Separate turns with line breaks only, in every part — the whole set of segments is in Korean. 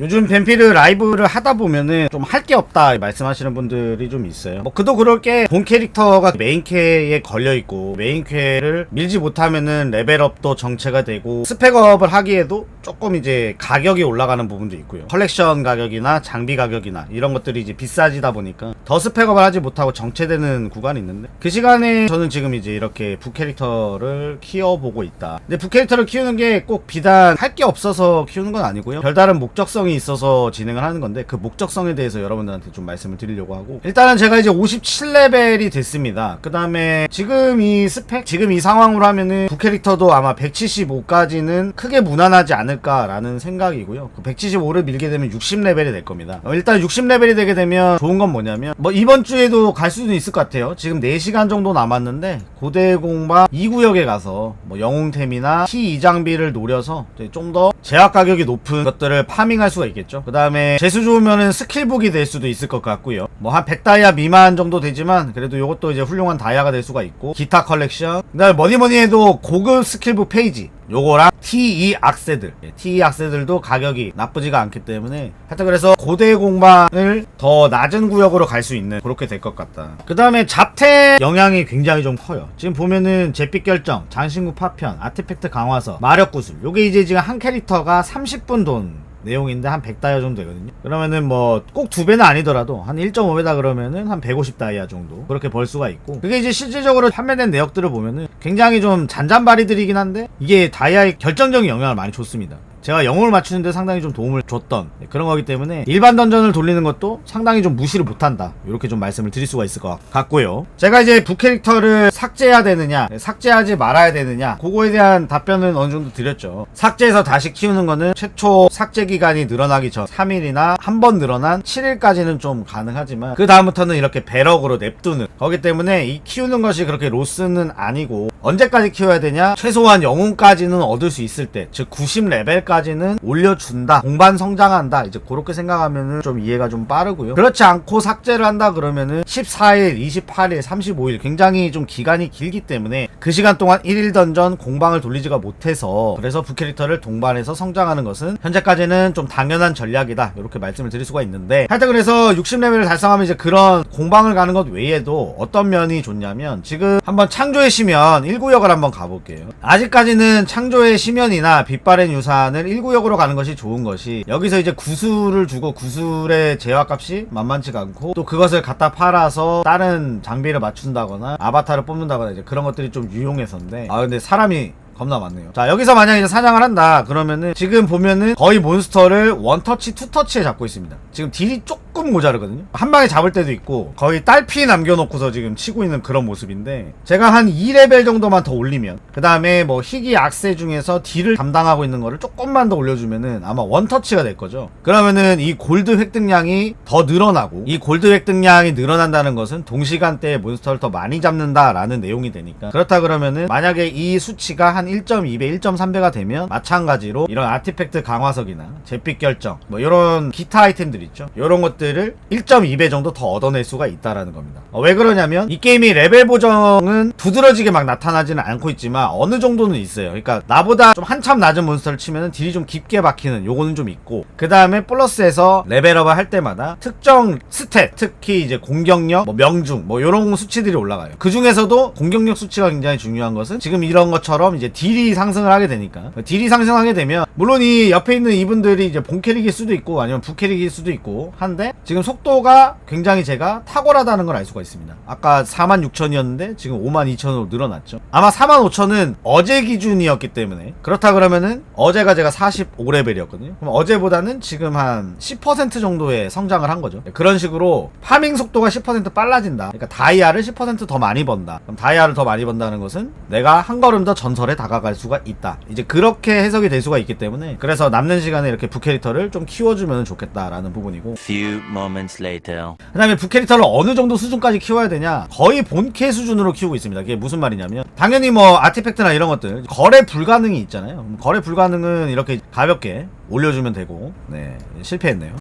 요즘 뱀피르 라이브를 하다 보면은 좀 할 게 없다 말씀하시는 분들이 좀 있어요. 뭐 그도 그럴 게 본 캐릭터가 메인 캐에 걸려 있고 메인 캐를 밀지 못하면은 레벨업도 정체가 되고 스펙업을 하기에도 조금 이제 가격이 올라가는 부분도 있고요. 컬렉션 가격이나 장비 가격이나 이런 것들이 이제 비싸지다 보니까 더 스펙업을 하지 못하고 정체되는 구간이 있는데 그 시간에 저는 지금 이제 이렇게 부 캐릭터를 키워보고 있다. 근데 부 캐릭터를 키우는 게 꼭 비단 할 게 없어서 키우는 건 아니고요. 별다른 목적성이 있어서 진행을 하는 건데 그 목적성에 대해서 여러분들한테 좀 말씀을 드리려고 하고 일단은 제가 이제 57레벨이 됐습니다. 그 다음에 지금 이 스펙 지금 이 상황으로 하면은 부 캐릭터도 아마 175까지는 크게 무난하지 않을까라는 생각이고요. 그 175를 밀게 되면 60레벨이 될 겁니다. 어, 일단 60레벨이 되게 되면 좋은 건 뭐냐면 뭐 이번 주에도 갈 수도 있을 것 같아요. 지금 4시간 정도 남았는데 고대 공방 2구역에 가서 뭐 영웅템이나 T2 장비를 노려서 좀 더 제약 가격이 높은 것들을 파밍할 수가 있겠죠. 그 다음에 재수 좋으면은 스킬북이 될 수도 있을 것 같고요. 뭐 한 100다이아 미만 정도 되지만 그래도 이것도 이제 훌륭한 다이아가 될 수가 있고 기타 컬렉션. 그 다음에 뭐니 뭐니 해도 고급 스킬북 페이지. 요거랑 T2 악세들. 예, T2 악세들도 가격이 나쁘지가 않기 때문에 하여튼 그래서 고대 공방을 더 낮은 구역으로 갈 수 있는 그렇게 될 것 같다. 그 다음에 잡태 영향이 굉장히 좀 커요. 지금 보면은 잿빛 결정 장신구 파편 아티팩트 강화서 마력 구슬. 요게 이제 지금 한 캐릭터가 30분 돈 내용인데 한 100다이아 정도 되거든요. 그러면은 뭐 꼭 두 배는 아니더라도 한 1.5배다 그러면은 한 150다이아 정도 그렇게 벌 수가 있고 그게 이제 실질적으로 판매된 내역들을 보면은 굉장히 좀 잔잔바리들이긴 한데 이게 다이아의 결정적인 영향을 많이 줬습니다. 제가 영웅을 맞추는데 상당히 좀 도움을 줬던 네, 그런 거기 때문에 일반 던전을 돌리는 것도 상당히 좀 무시를 못한다. 이렇게 좀 말씀을 드릴 수가 있을 것 같고요. 제가 이제 부 캐릭터를 삭제해야 되느냐 네, 삭제하지 말아야 되느냐 그거에 대한 답변은 어느 정도 드렸죠. 삭제해서 다시 키우는 거는 최초 삭제 기간이 늘어나기 전 3일이나 한 번 늘어난 7일까지는 좀 가능하지만 그 다음부터는 이렇게 배럭으로 냅두는. 거기 때문에 이 키우는 것이 그렇게 로스는 아니고 언제까지 키워야 되냐? 최소한 영웅까지는 얻을 수 있을 때 즉 90레벨까지 는 올려준다 동반 성장한다 이제 그렇게 생각하면은 좀 이해가 좀 빠르고요. 그렇지 않고 삭제를 한다 그러면은 14일 28일 35일 굉장히 좀 기간이 길기 때문에 그 시간 동안 1일 던전 공방을 돌리지가 못해서 그래서 부캐릭터를 동반해서 성장하는 것은 현재까지는 좀 당연한 전략이다 이렇게 말씀을 드릴 수가 있는데 하여튼 그래서 60레벨을 달성하면 이제 그런 공방을 가는 것 외에도 어떤 면이 좋냐면 지금 한번 창조의 시면 1구역을 한번 가볼게요. 아직까지는 창조의 시면이나 빛바랜 유산을 1구역으로 가는 것이 좋은 것이 여기서 이제 구슬을 주고 구슬의 제약값이 만만치가 않고 또 그것을 갖다 팔아서 다른 장비를 맞춘다거나 아바타를 뽑는다거나 이제 그런 것들이 좀 유용해서인데 아 근데 사람이 겁나 많네요. 자, 여기서 만약에 이제 사냥을 한다. 그러면은 지금 보면은 거의 몬스터를 원터치, 투터치에 잡고 있습니다. 지금 딜이 조금 모자르거든요. 한 방에 잡을 때도 있고 거의 딸피 남겨놓고서 지금 치고 있는 그런 모습인데 제가 한 2레벨 정도만 더 올리면 그 다음에 뭐 희귀 악세 중에서 딜을 담당하고 있는 거를 조금만 더 올려주면은 아마 원터치가 될 거죠. 그러면은 이 골드 획득량이 더 늘어나고 이 골드 획득량이 늘어난다는 것은 동시간대에 몬스터를 더 많이 잡는다라는 내용이 되니까 그렇다 그러면은 만약에 이 수치가 한 1.2배, 1.3배가 되면 마찬가지로 이런 아티팩트 강화석이나 잿빛 결정 뭐 이런 기타 아이템들 있죠. 이런 것들을 1.2배 정도 더 얻어낼 수가 있다라는 겁니다. 어, 왜 그러냐면 이 게임이 레벨 보정은 두드러지게 막 나타나지는 않고 있지만 어느 정도는 있어요. 그러니까 나보다 좀 한참 낮은 몬스터를 치면은 딜이 좀 깊게 박히는 요거는 좀 있고 그 다음에 플러스에서 레벨업을 할 때마다 특정 스탯 특히 이제 공격력, 뭐 명중 뭐 이런 수치들이 올라가요. 그 중에서도 공격력 수치가 굉장히 중요한 것은 지금 이런 것처럼 이제 딜이 상승을 하게 되니까 딜이 상승하게 되면 물론 이 옆에 있는 이분들이 이제 본 캐릭일 수도 있고 아니면 부 캐릭일 수도 있고 한데 지금 속도가 굉장히 제가 탁월하다는 걸 알 수가 있습니다. 아까 46,000이었는데 지금 52,000으로 늘어났죠. 아마 45,000은 어제 기준이었기 때문에 그렇다 그러면은 어제가 제가 45레벨이었거든요. 그럼 어제보다는 지금 한 10% 정도의 성장을 한 거죠. 그런 식으로 파밍 속도가 10% 빨라진다. 그러니까 다이아를 10%더 많이 번다. 그럼 다이아를 더 많이 번다는 것은 내가 한 걸음 더 전설에 다 가갈 수가 있다. 이제 그렇게 해석이 될 수가 있기 때문에 그래서 남는 시간에 이렇게 부캐릭터를 좀 키워주면 좋겠다라는 부분이고.
Few moments later.
그 다음에 부캐릭터를 어느 정도 수준까지 키워야 되냐? 거의 본캐 수준으로 키우고 있습니다. 그게 무슨 말이냐면 당연히 뭐 아티팩트나 이런 것들 거래 불가능이 있잖아요. 거래 불가능은 이렇게 가볍게 올려주면 되고. 네 실패했네요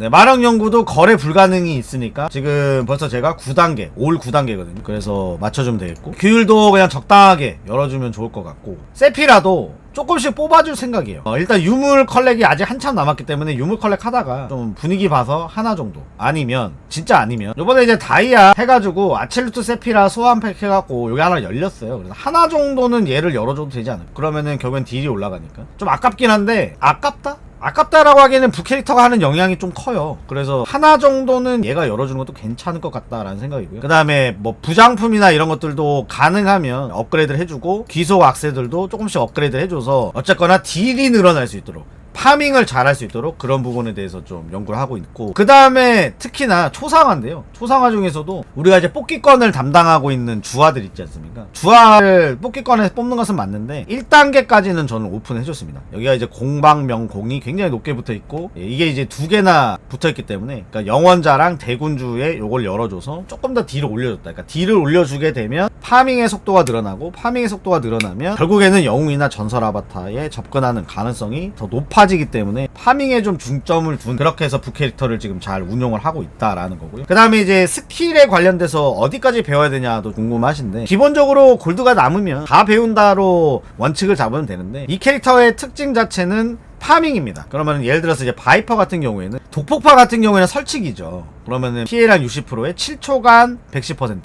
네, 마력 연구도 거래 불가능이 있으니까 지금 벌써 제가 9단계, 올 9단계거든요. 그래서 맞춰주면 되겠고 규율도 그냥 적당하게 열어주면 좋을 것 같고 세피라도 조금씩 뽑아줄 생각이에요. 어, 일단 유물 컬렉이 아직 한참 남았기 때문에 유물 컬렉 하다가 좀 분위기 봐서 하나 정도 아니면 진짜 아니면 요번에 이제 다이아 해가지고 아첼루트 세피라 소환팩 해갖고 여기 하나 열렸어요. 그래서 하나 정도는 얘를 열어줘도 되지 않을까? 그러면은 결국엔 딜이 올라가니까 좀 아깝긴 한데 아깝다? 아깝다라고 하기에는 부캐릭터가 하는 영향이 좀 커요. 그래서 하나 정도는 얘가 열어주는 것도 괜찮을 것 같다라는 생각이고요. 그 다음에 뭐 부장품이나 이런 것들도 가능하면 업그레이드를 해주고 귀속 악세들도 조금씩 업그레이드 해줘서 어쨌거나 딜이 늘어날 수 있도록 파밍을 잘할 수 있도록 그런 부분에 대해서 좀 연구를 하고 있고 그 다음에 특히나 초상화인데요. 초상화 중에서도 우리가 이제 뽑기권을 담당하고 있는 주화들 있지 않습니까? 주화를 뽑기권에서 뽑는 것은 맞는데 1단계까지는 저는 오픈해 줬습니다. 여기가 이제 공방명 공이 굉장히 높게 붙어 있고 예, 이게 이제 두 개나 붙어 있기 때문에 그러니까 영원자랑 대군주에 요걸 열어줘서 조금 더 딜을 올려줬다. 그러니까 딜을 올려주게 되면 파밍의 속도가 늘어나고 파밍의 속도가 늘어나면 결국에는 영웅이나 전설 아바타에 접근하는 가능성이 더 높아 지기 때문에 파밍에 좀 중점을 둔 그렇게 해서 부캐릭터를 지금 잘 운용을 하고 있다라는 거고요. 그 다음에 이제 스킬에 관련돼서 어디까지 배워야 되냐도 궁금하신데 기본적으로 골드가 남으면 다 배운다로 원칙을 잡으면 되는데 이 캐릭터의 특징 자체는 파밍입니다. 그러면 예를 들어서 이제 바이퍼 같은 경우에는 독폭파 같은 경우에는 설치기죠. 그러면은 피해량 60%에 7초간 110%.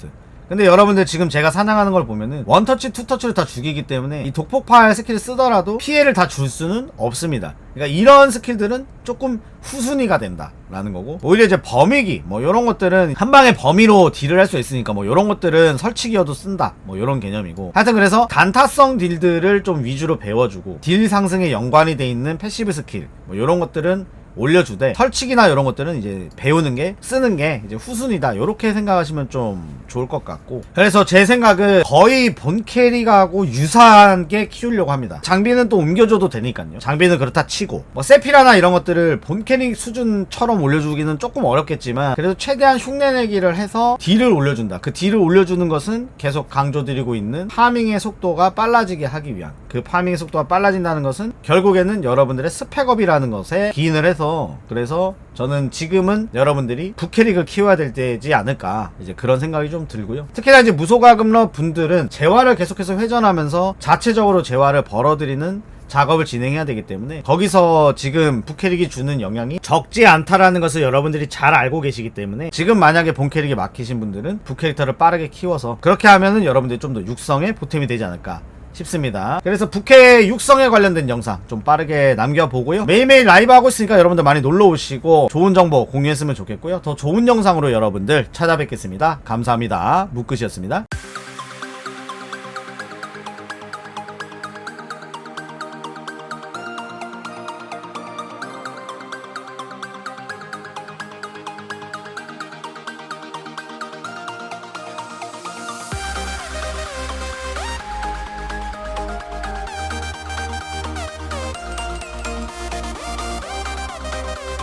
근데 여러분들 지금 제가 사냥하는 걸 보면은 원터치, 투터치를 다 죽이기 때문에 이 독폭파 스킬을 쓰더라도 피해를 다 줄 수는 없습니다. 그러니까 이런 스킬들은 조금 후순위가 된다라는 거고 오히려 이제 범위기 뭐 이런 것들은 한 방에 범위로 딜을 할 수 있으니까 뭐 이런 것들은 설치기여도 쓴다 뭐 이런 개념이고 하여튼 그래서 단타성 딜들을 좀 위주로 배워주고 딜 상승에 연관이 돼 있는 패시브 스킬 뭐 이런 것들은 올려주되 설치기나 이런 것들은 이제 배우는 게 쓰는 게 이제 후순위다. 이렇게 생각하시면 좀 좋을 것 같고. 그래서 제 생각은 거의 본 캐릭하고 유사한 게 키우려고 합니다. 장비는 또 옮겨줘도 되니까요. 장비는 그렇다 치고. 뭐 세피라나 이런 것들을 본 캐릭 수준처럼 올려주기는 조금 어렵겠지만 그래도 최대한 흉내내기를 해서 딜을 올려준다. 그 딜을 올려주는 것은 계속 강조드리고 있는 파밍의 속도가 빨라지게 하기 위한 그 파밍의 속도가 빨라진다는 것은 결국에는 여러분들의 스펙업이라는 것에 기인을 해서 그래서 저는 지금은 여러분들이 부캐릭을 키워야 될 때지 않을까 이제 그런 생각이 좀 들고요. 특히나 이제 무소가금러 분들은 재화를 계속해서 회전하면서 자체적으로 재화를 벌어들이는 작업을 진행해야 되기 때문에 거기서 지금 부캐릭이 주는 영향이 적지 않다라는 것을 여러분들이 잘 알고 계시기 때문에 지금 만약에 본캐릭이 막히신 분들은 부캐릭터를 빠르게 키워서 그렇게 하면은 여러분들이 좀 더 육성에 보탬이 되지 않을까 싶습니다. 그래서 부캐 육성에 관련된 영상 좀 빠르게 남겨보고요. 매일매일 라이브 하고 있으니까 여러분들 많이 놀러 오시고 좋은 정보 공유했으면 좋겠고요. 더 좋은 영상으로 여러분들 찾아뵙겠습니다. 감사합니다. 무끝이었습니다.